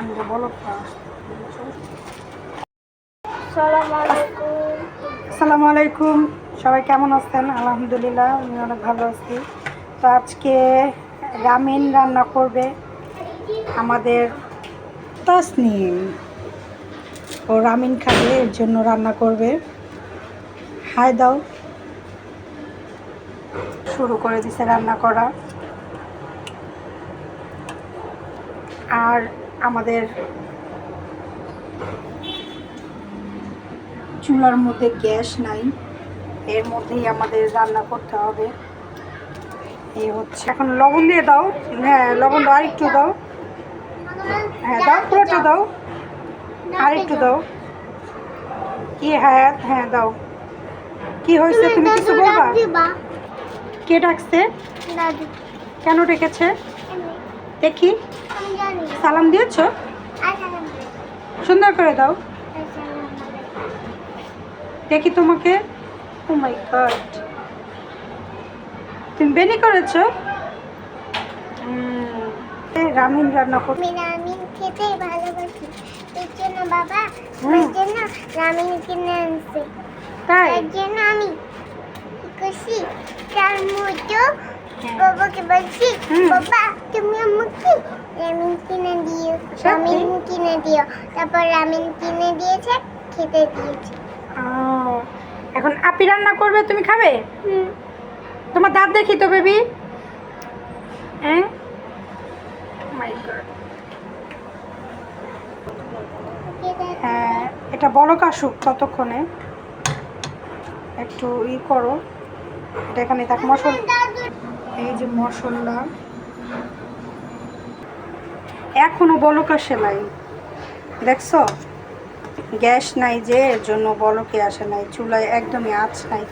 আলাইকুম আসসালামু আলাইকুম। সবাই কেমন আছেন? আলহামদুলিল্লাহ, আমি অনেক ভালো আছি। তো আজকে রামিন রান্না করবে আমাদের তাসনিম। ও রামিন খাবে, এর জন্য রান্না করবে। হাই দাও। শুরু করে দিছে রান্না করা। আর আমাদের চুলার মধ্যে গ্যাস নাই। এর মধ্যেই আমাদের রান্না করতে হবে। এই হচ্ছে। এখন লবণ দিয়ে দাও। হ্যাঁ লবণ দাও আরেকটু দাও। হ্যাঁ দাও পুরোটা দাও। আরেকটু দাও। কি হ্যাঁ হ্যাঁ দাও। কি হয়েছে তুমি কিছু বলবা? কে ডাকছে? কেন ডেকেছে? দেখি। সালাম দিয়েছ? সুন্দর করে দাও। দেখি তোমাকে। ও মাই গড তুমি বেনি করেছ? রামিন রান্না কর আমি রামিন খেতে ভালোবাসি এর জন্য বাবা জন্য রামিন কিনে আনছে তাই? এর জন্য আমি করছি? তার মতো হ্যাঁ। বাবাকে বলছি। বাবা তুমি আমাকে রামিন কিনে দিও? রামিন কিনে দিও তারপর রামিন কিনে দিয়েছে খেতে দিয়েছে এখন আপি রান্না করবে তুমি খাবে? হুম। তোমার দাঁত দেখি তো বেবি। হ্যাঁ? মাই গড হ্যাঁ এটা বলক আসুক ততক্ষণে। একটু ই করো। এটা এখানে থাক মশলা এই যে মশলা। এখনও বলক আসে নাই। দেখছ? গ্যাস নাই যে, এর জন্য বলকে আসে নাই। চুলায় একদমই আঁচ নাই।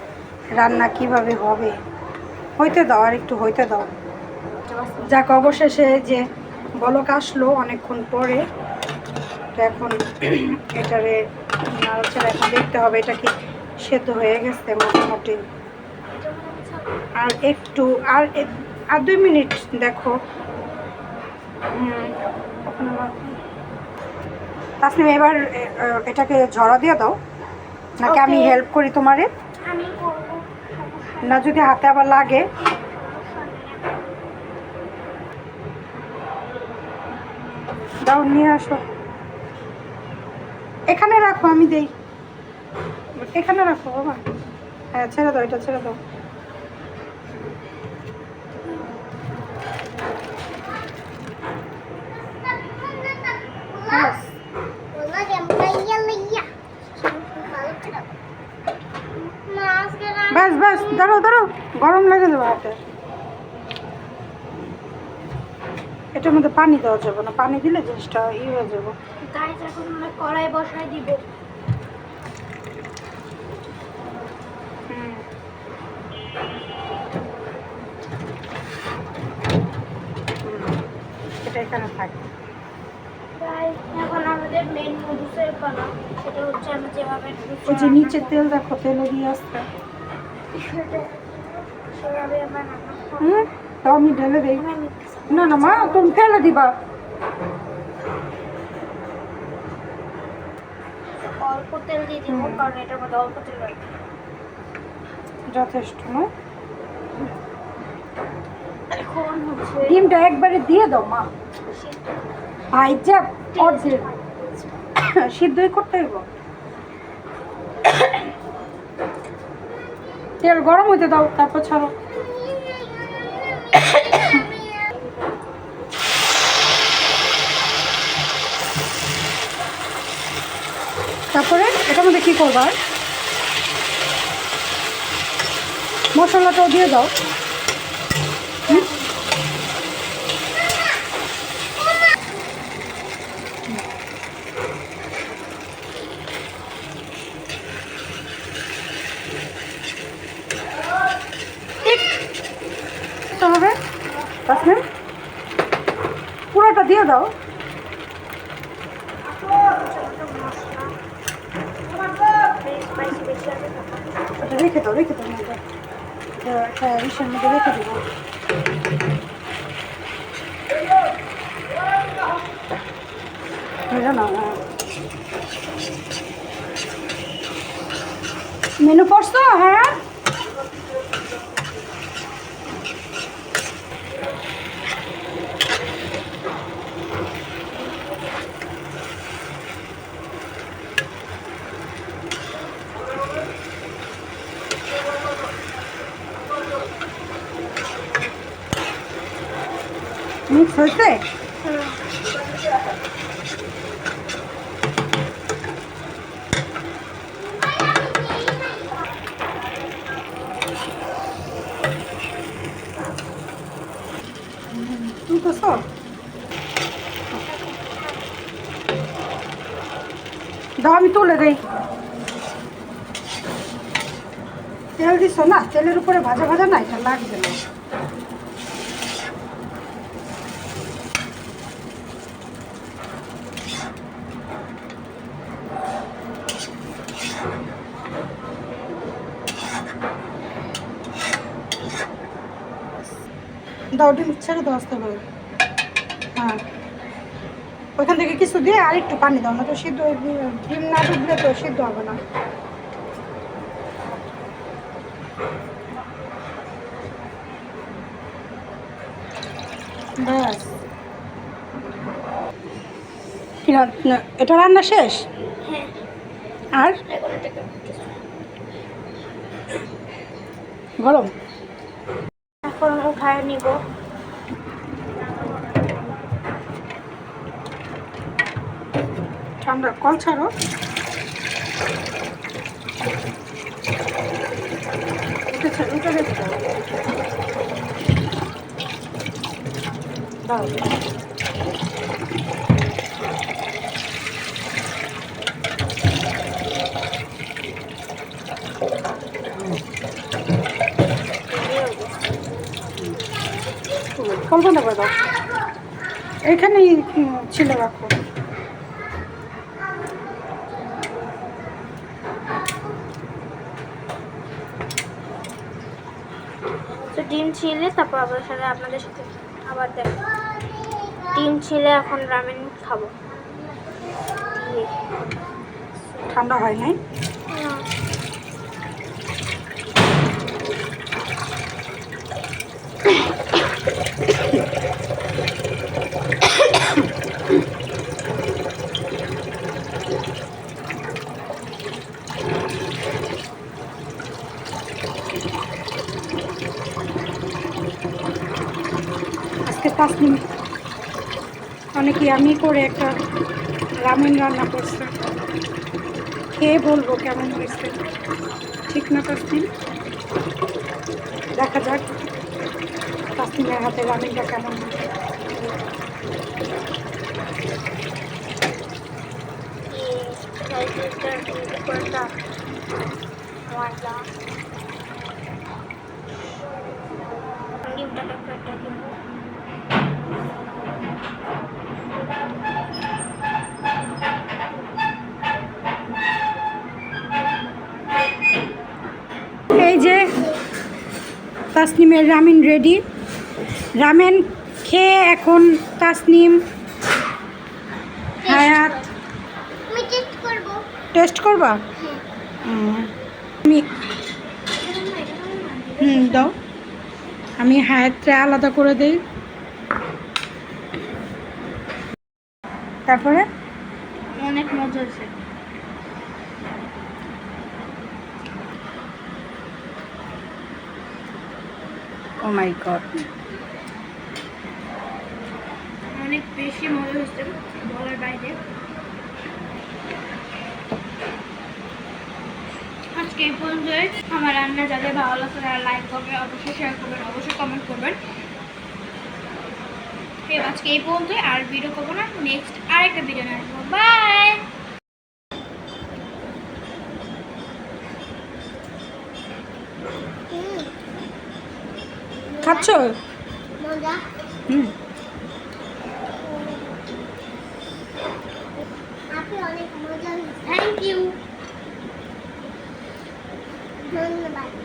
রান্না কীভাবে হবে? হইতে দাও, আর একটু হইতে দাও। যাক, অবশেষে যে বলক আসলো অনেকক্ষণ পরে। তো এখন এটারে নাড়াচাড়া এখন দেখতে হবে, এটা কি সেদ্ধ হয়ে গেছে মোটামুটি? আর একটু আর আর দুই মিনিট দেখো। তাসনিম এবার এটাকে ঝরা দিয়ে দাও। নাকি আমি হেল্প করি তোমারে? না যদি হাতে আবার লাগে। দাও নিয়ে আসো। এখানে রাখো আমি দেই। এখানে রাখো বাবা। হ্যাঁ ছেড়ে দাও এটা ছেড়ে দাও। ব্যাস ব্যাস দাঁড়াও দাঁড়াও গরম লেগে যাবে হাতে এটার মধ্যে পানি দেওয়া যাবে না পানি দিলে জিনিসটা ই হয়ে যাবে। গাইস এখন আমরা কড়াই বসাই দিব। এটা এখানে থাকে। এখন আমাদের মেন নুডলসের পালা সেটা হচ্ছে আমি যেভাবে ওই যে নিচে তেল দেখো তেলে দিয়ে আসতে হুম? তাও আমি ঢেলে দিই। না না মা তুমি ফেলে দিবা। অল্প তেল দিয়ে দিব কারণ এটার মধ্যে অল্প তেল যথেষ্ট না ডিমটা একবারে দিয়ে দাও মা। ভাই যা অর্ধেক। সিদ্ধই করতে হইব। তেল গরম হইতে দাও, তারপর ছাড়ো। তারপরে এটার মধ্যে কী করবা? মশলাটাও দিয়ে দাও। হুম? দিতে হবে তাসমিম পুরোটা দিয়ে দাও স্পাইসি বেশি আছে তো। ওটা রেখে দাও রেখে দাও মধ্যে একটা ইসের মধ্যে রেখে দেবো এটা না হ্যাঁ। মেনু পড়ছো হ্যাঁ হয়েছে দাও, আমি তুলে দেই। তেল দিছো না? তেলের উপরে ভাজা ভাজা না? এটা লাগবে না। দাও ডিম ছেড়ে দাও আসতে হবে হ্যাঁ। ওইখান থেকে কিছু দিয়ে আর একটু পানি দাও না তো সিদ্ধ ডিম না ডুবলে তো সিদ্ধ হবে না। ব্যাস। এটা রান্না শেষ? হ্যাঁ। আর? গরম? এখন উঠায় নিব ঠান্ডা কল ছাড়ো এটা ছাড়ো এটা কল্পনা করে দাও এখানেই ছিল রাখো। ডিম ছিলে তারপর আবার সাথে আপনাদের সাথে আবার দেখ। ডিম ছিলে এখন রামেন খাব। ঠান্ডা হয় নাই? পাঁচ মিনিট অনেকে আমি করে একটা রামেন রান্না করছে খেয়ে বলব কেমন হয়েছে ঠিক না তাসনিম দেখা যাক তাসনিমের হাতে রামেনটা কেমন হয় তাসনিমের রামেন রেডি। রামেন খেয়ে এখন তাসনিম হায়াত। টেস্ট করবা। হুম। আমি হুম দাও। আমি হায়াতটা আলাদা করে দিই। তারপরে? অনেক মজা হয়েছে। ও মাই গড অনেক বেশি মজা হয়েছে বলার বাইরে। আজকে এই পর্যন্তই। আমার রান্না যাদের ভালো লাগছে তারা লাইক করবেন, অবশ্যই শেয়ার করবেন, অবশ্যই কমেন্ট করবেন। আজকে এই পর্যন্তই, আর ভিডিও করব না নেক্সট আরেকটা ভিডিও নিয়ে আসব। বাই খাচ্ছ? মজা। হুম। আপনি অনেক মজা থ্যাংক ইউ ধন্যবাদ।